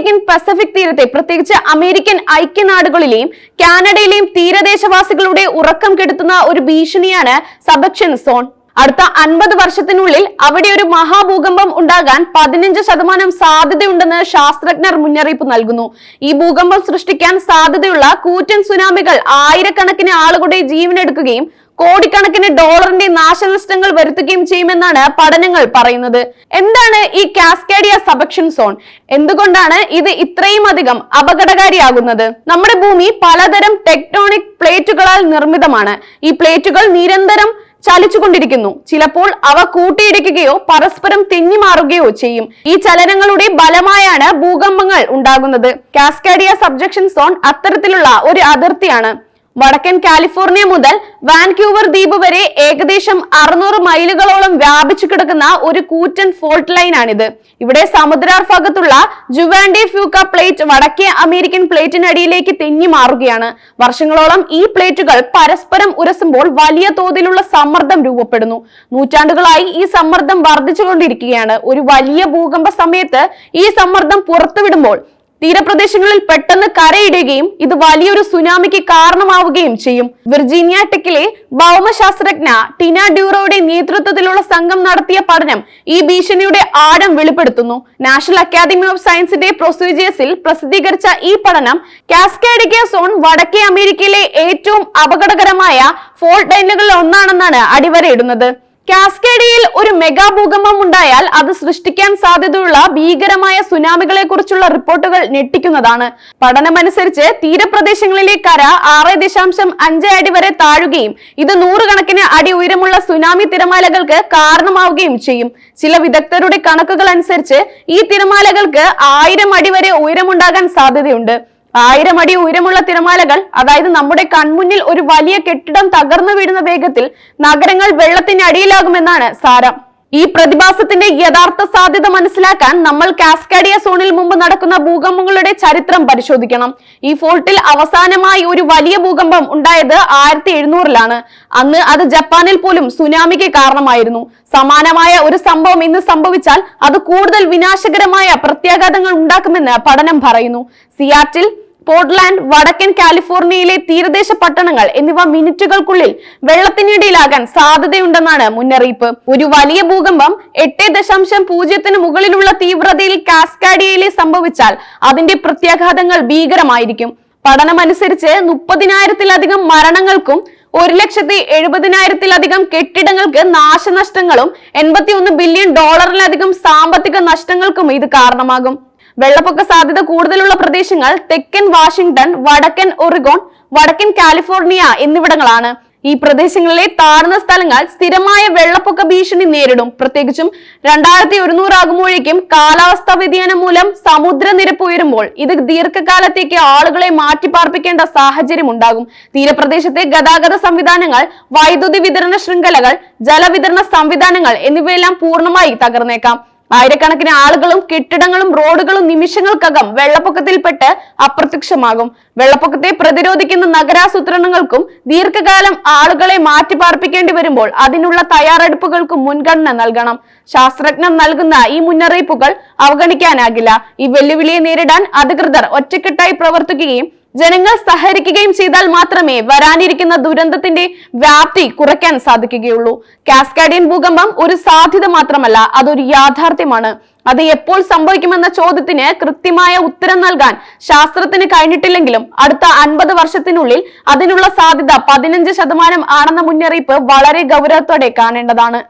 American Pacific തീരത്തെ പ്രത്യേകിച്ച് American ഐക്യനാടുകളിലെയും കാനഡയിലെയും തീരദേശവാസികളുടെ ഉറക്കം കെടുത്തുന്ന ഒരു ഭീഷണിയാണ് സബക്ഷൻ സോൺ. അടുത്ത അൻപത് വർഷത്തിനുള്ളിൽ അവിടെ ഒരു മഹാഭൂകമ്പം ഉണ്ടാകാൻ പതിനഞ്ച് ശതമാനം സാധ്യതയുണ്ടെന്ന് ശാസ്ത്രജ്ഞർ മുന്നറിയിപ്പ് നൽകുന്നു. ഈ ഭൂകമ്പം സൃഷ്ടിക്കാൻ സാധ്യതയുള്ള കൂറ്റൻ സുനാമികൾ ആയിരക്കണക്കിന് ആളുകളുടെ ജീവനെടുക്കുകയും കോടിക്കണക്കിന് ഡോളറിന്റെ നാശനഷ്ടങ്ങൾ വരുത്തുകയും ചെയ്യുമെന്നാണ് പഠനങ്ങൾ പറയുന്നത്. എന്താണ് ഈ കാസ്കേഡിയ സബക്ഷൻ സോൺ? എന്തുകൊണ്ടാണ് ഇത് ഇത്രയും അധികം അപകടകാരിയാകുന്നത്? നമ്മുടെ ഭൂമി പലതരം ടെക്ടോണിക് പ്ലേറ്റുകളാൽ നിർമ്മിതമാണ്. ഈ പ്ലേറ്റുകൾ നിരന്തരം ചലിച്ചുകൊണ്ടിരിക്കുന്നു. ചിലപ്പോൾ അവ കൂട്ടിയിടിക്കുകയോ പരസ്പരം തെന്നിമാറുകയോ ചെയ്യും. ഈ ചലനങ്ങളുടെ ബലമായാണ് ഭൂകമ്പങ്ങൾ ഉണ്ടാകുന്നത്. കാസ്കേഡിയ സബ്ജക്ഷൻ സോൺ അത്തരത്തിലുള്ള ഒരു അതിർത്തിയാണ്. വടക്കൻ കാലിഫോർണിയ മുതൽ വാൻക്യൂവർ ദ്വീപ് വരെ ഏകദേശം അറുന്നൂറ് മൈലുകളോളം വ്യാപിച്ചു കിടക്കുന്ന ഒരു കൂറ്റൻ ഫോൾട്ട് ലൈനാണിത്. ഇവിടെ സമുദ്രാർഭാഗത്തുള്ള ജുവാൻഡി ഫ്യൂക്ക പ്ലേറ്റ് വടക്കേ അമേരിക്കൻ പ്ലേറ്റിനടിയിലേക്ക് തെന്നി മാറുകയാണ്. വർഷങ്ങളോളം ഈ പ്ലേറ്റുകൾ പരസ്പരം ഉരസുമ്പോൾ വലിയ തോതിലുള്ള സമ്മർദ്ദം രൂപപ്പെടുന്നു. നൂറ്റാണ്ടുകളായി ഈ സമ്മർദ്ദം വർദ്ധിച്ചുകൊണ്ടിരിക്കുകയാണ്. ഒരു വലിയ ഭൂകമ്പ സമയത്ത് ഈ സമ്മർദ്ദം പുറത്തുവിടുമ്പോൾ തീരപ്രദേശങ്ങളിൽ പെട്ടെന്ന് കരയിടുകയും ഇത് വലിയൊരു സുനാമിക്ക് കാരണമാവുകയും ചെയ്യും. വിർജീനിയ ടെക്കിലെ ഭൗമശാസ്ത്രജ്ഞ ടിന ഡ്യൂറോയുടെ നേതൃത്വത്തിലുള്ള സംഘം നടത്തിയ പഠനം ഈ ഭീഷണിയുടെ ആഴം വെളിപ്പെടുത്തുന്നു. നാഷണൽ അക്കാദമി ഓഫ് സയൻസിന്റെ പ്രൊസീജിയേഴ്സിൽ പ്രസിദ്ധീകരിച്ച ഈ പഠനം കാസ്കേഡിക്ക സോൺ വടക്കേ അമേരിക്കയിലെ ഏറ്റവും അപകടകരമായ ഫോൾട്ട് ലൈനുകളിൽ ഒന്നാണെന്നാണ് അടിവരയിടുന്നത്. കാസ്കേഡിയിൽ ഒരു മെഗാ ഭൂകമ്പം ഉണ്ടായാൽ അത് സൃഷ്ടിക്കാൻ സാധ്യതയുള്ള ഭീകരമായ സുനാമികളെ കുറിച്ചുള്ള റിപ്പോർട്ടുകൾ ഞെട്ടിക്കുന്നതാണ്. പഠനമനുസരിച്ച് തീരപ്രദേശങ്ങളിലെ കര ആറ് ദശാംശം അഞ്ച് അടി വരെ താഴുകയും ഇത് നൂറുകണക്കിന് അടി ഉയരമുള്ള സുനാമി തിരമാലകൾക്ക് കാരണമാവുകയും ചെയ്യും. ചില വിദഗ്ധരുടെ കണക്കുകൾ അനുസരിച്ച് ഈ തിരമാലകൾക്ക് ആയിരം അടി വരെ ഉയരമുണ്ടാകാൻ സാധ്യതയുണ്ട്. ആയിരം അടി ഉയരമുള്ള തിരമാലകൾ അതായത് നമ്മുടെ കൺമുന്നിൽ ഒരു വലിയ കെട്ടിടം തകർന്നു വീഴുന്ന വേഗത്തിൽ നഗരങ്ങൾ വെള്ളത്തിന് അടിയിലാകുമെന്നാണ് സാരം. ഈ പ്രതിഭാസത്തിന്റെ യഥാർത്ഥ സാധ്യത മനസ്സിലാക്കാൻ നമ്മൾ കാസ്കാഡിയ സോണിൽ മുമ്പ് നടക്കുന്ന ഭൂകമ്പങ്ങളുടെ ചരിത്രം പരിശോധിക്കണം. ഈ ഫോൾട്ടിൽ അവസാനമായി ഒരു വലിയ ഭൂകമ്പം ഉണ്ടായത് ആയിരത്തി എഴുന്നൂറിലാണ്. അന്ന് അത് ജപ്പാനിൽ പോലും സുനാമിക്ക് കാരണമായിരുന്നു. സമാനമായ ഒരു സംഭവം ഇന്ന് സംഭവിച്ചാൽ അത് കൂടുതൽ വിനാശകരമായ പ്രത്യാഘാതങ്ങൾ ഉണ്ടാക്കുമെന്ന് പഠനം പറയുന്നു. സിയാറ്റിൽ പോർട്ട്ലാൻഡ് വടക്കൻ കാലിഫോർണിയയിലെ തീരദേശ പട്ടണങ്ങൾ എന്നിവ മിനിറ്റുകൾക്കുള്ളിൽ വെള്ളത്തിനിടയിലാകാൻ സാധ്യതയുണ്ടെന്നാണ് മുന്നറിയിപ്പ്. ഒരു വലിയ ഭൂകമ്പം എട്ട് ദശാംശം പൂജ്യത്തിന് മുകളിലുള്ള തീവ്രതയിൽ കാസ്കാഡിയയിലെ സംഭവിച്ചാൽ അതിന്റെ പ്രത്യാഘാതങ്ങൾ ഭീകരമായിരിക്കും. പഠനമനുസരിച്ച് മുപ്പതിനായിരത്തിലധികം മരണങ്ങൾക്കും ഒരു ലക്ഷത്തി എഴുപതിനായിരത്തിലധികം കെട്ടിടങ്ങൾക്ക് നാശനഷ്ടങ്ങളും എൺപത്തിയൊന്ന് ബില്യൺ ഡോളറിലധികം സാമ്പത്തിക നഷ്ടങ്ങൾക്കും ഇത് കാരണമാകും. വെള്ളപ്പൊക്ക സാധ്യത കൂടുതലുള്ള പ്രദേശങ്ങൾ തെക്കൻ വാഷിംഗ്ടൺ വടക്കൻ ഒറിഗോൺ വടക്കൻ കാലിഫോർണിയ എന്നിവിടങ്ങളാണ്. ഈ പ്രദേശങ്ങളിലെ താഴ്ന്ന സ്ഥലങ്ങൾ സ്ഥിരമായ വെള്ളപ്പൊക്ക ഭീഷണി നേരിടും. പ്രത്യേകിച്ചും രണ്ടായിരത്തി ഒരുന്നൂറാകുമ്പോഴേക്കും കാലാവസ്ഥാ വ്യതിയാനം മൂലം സമുദ്രനിരപ്പ് ഉയരുമ്പോൾ ഇത് ദീർഘകാലത്തേക്ക് ആളുകളെ മാറ്റിപ്പാർപ്പിക്കേണ്ട സാഹചര്യം ഉണ്ടാകും. തീരപ്രദേശത്തെ ഗതാഗത സംവിധാനങ്ങൾ വൈദ്യുതി വിതരണ ശൃംഖലകൾ ജലവിതരണ സംവിധാനങ്ങൾ എന്നിവയെല്ലാം പൂർണമായി തകർന്നേക്കാം. ആയിരക്കണക്കിന് ആളുകളും കെട്ടിടങ്ങളും റോഡുകളും നിമിഷങ്ങൾക്കകം വെള്ളപ്പൊക്കത്തിൽപ്പെട്ട് അപ്രത്യക്ഷമാകും. വെള്ളപ്പൊക്കത്തെ പ്രതിരോധിക്കുന്ന നഗരാസൂത്രണങ്ങൾക്കും ദീർഘകാലം ആളുകളെ മാറ്റിപ്പാർപ്പിക്കേണ്ടി വരുമ്പോൾ അതിനുള്ള തയ്യാറെടുപ്പുകൾക്കും മുൻഗണന നൽകണം. ശാസ്ത്രജ്ഞർ നൽകുന്ന ഈ മുന്നറിയിപ്പുകൾ അവഗണിക്കാനാകില്ല. ഈ വെല്ലുവിളിയെ നേരിടാൻ അധികൃതർ ഒറ്റക്കെട്ടായി പ്രവർത്തിക്കുകയും ജനങ്ങൾ സഹകരിക്കുകയും ചെയ്താൽ മാത്രമേ വരാനിരിക്കുന്ന ദുരന്തത്തിന്റെ വ്യാപ്തി കുറയ്ക്കാൻ സാധിക്കുകയുള്ളൂ. കാസ്കാഡിയൻ ഭൂകമ്പം ഒരു സാധ്യത മാത്രമല്ല അതൊരു യാഥാർത്ഥ്യമാണ്. അത് എപ്പോൾ സംഭവിക്കുമെന്ന ചോദ്യത്തിന് കൃത്യമായ ഉത്തരം നൽകാൻ ശാസ്ത്രത്തിന് കഴിഞ്ഞിട്ടില്ലെങ്കിലും അടുത്ത അൻപത് വർഷത്തിനുള്ളിൽ അതിനുള്ള സാധ്യത പതിനഞ്ച് ശതമാനം ആണെന്ന മുന്നറിയിപ്പ് വളരെ ഗൗരവത്തോടെ കാണേണ്ടതാണ്.